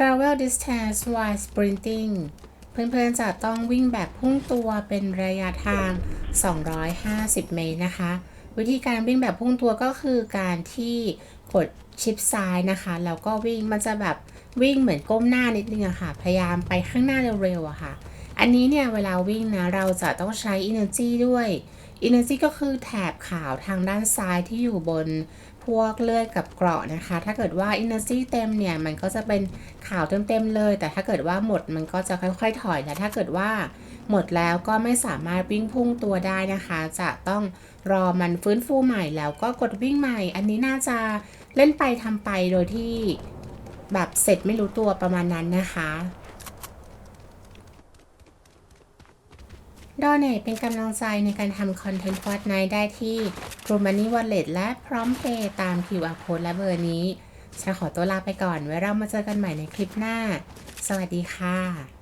travel distance while sprinting เพื่อนๆจะต้องวิ่งแบบพุ่งตัวเป็นระยะทาง 250 เมตรนะคะ วิธีการวิ่งแบบพุ่งตัวก็คือการที่กดชิปซ้ายนะคะแล้วก็วิ่งมันจะแบบวิ่งเหมือนก้มหน้านิดนึงอะค่ะ พยายามไปข้างหน้าเร็วๆอะค่ะ อันนี้เนี่ยเวลาวิ่งนะเราจะต้องใช้ energy ด้วย energy ก็คือแถบขาวทางด้านซ้ายที่อยู่บนพวกเลือดกับเกราะนะคะ ถ้าเกิดว่า energy เต็มเนี่ยมันก็จะเป็นขาวเต็มๆเลย แต่ถ้าเกิดว่าหมดมันก็จะค่อยๆถอยและถ้าเกิดว่าหมดแล้วก็ไม่สามารถวิ่งพุ่งตัวได้นะคะ จะต้องรอมันฟื้นฟูใหม่แล้วก็กดวิ่งใหม่ อันนี้น่าจะเล่นไปทำไปโดยที่แบบเสร็จไม่รู้ตัวประมาณนั้นนะคะ ดอเนตเป็นกำลังใจในการทำคอนเทนต์ฟอร์ดไนได้ที่ t r u e Money Wallet และพร้อมเพย์ตาม QR Code และเบอร์นี้ ฉันขอตัวลาไปก่อน ไว้เรามาเจอกันใหม่ในคลิปหน้า สวัสดีค่ะ